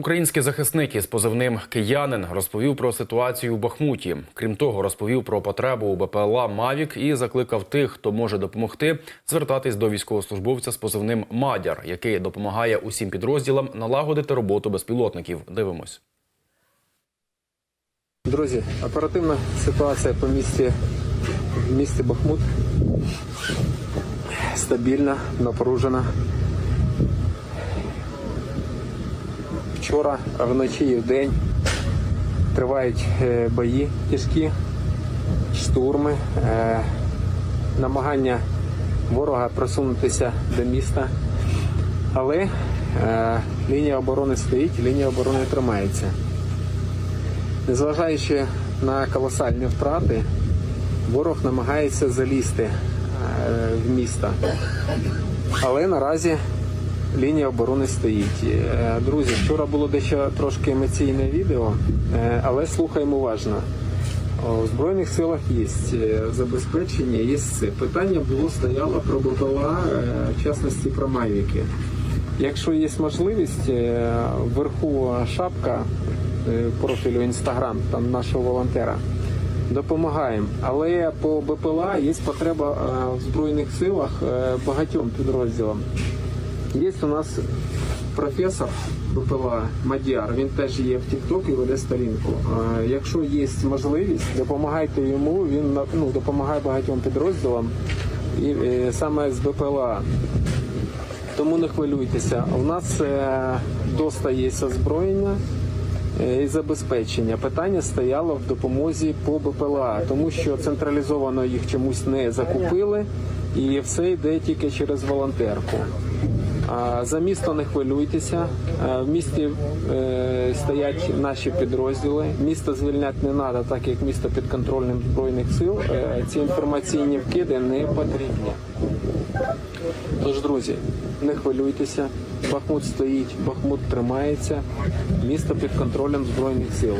Український захисник із позивним киянин розповів про ситуацію у Бахмуті. Крім того, розповів про потребу у БПЛА Мавік і закликав тих, хто може допомогти, звертатись до військовослужбовця з позивним Мадяр, який допомагає усім підрозділам налагодити роботу безпілотників. Дивимось. Друзі, оперативна ситуація по місті, в місті Бахмут. Стабільна, напружена. Вчора, вночі і вдень тривають е, бої тяжкі, штурми, е, намагання ворога просунутися до міста. Але е, лінія оборони стоїть, лінія оборони тримається. Незважаючи на колосальні втрати, ворог намагається залізти в місто. Але наразі лінія оборони стоїть. Е, Друзі, вчора було дещо трошки емоційне відео, е, але слухаємо уважно. У Збройних силах є е, забезпечення, є все. Питання було стояло про БПЛА, в частності про Мавіки. Якщо є можливість, вверху шапка профілю Інстаграм там нашого волонтера. Допомагаємо. Але по БПЛА є потреба в Збройних силах багатьом підрозділам. Є у нас професор БПЛА Мадяр, він теж є в TikTok і веде сторінку. Якщо є можливість, допомагайте йому, він ну, допомагає багатьом підрозділам і е, саме з БПЛА. Тому не хвилюйтеся. У нас е, доста є озброєння е, і забезпечення. Питання стояло в допомозі по БПЛА, тому що централізовано їх чомусь не закупили, і все йде тільки через волонтерку. За місто не хвилюйтеся. В місті е, стоять наші підрозділи. Місто звільняти не треба, так як місто під контролем збройних сил. Е, Ці інформаційні вкиди не потрібні. Тож, друзі, не хвилюйтеся. Бахмут стоїть, Бахмут тримається. Місто під контролем збройних сил.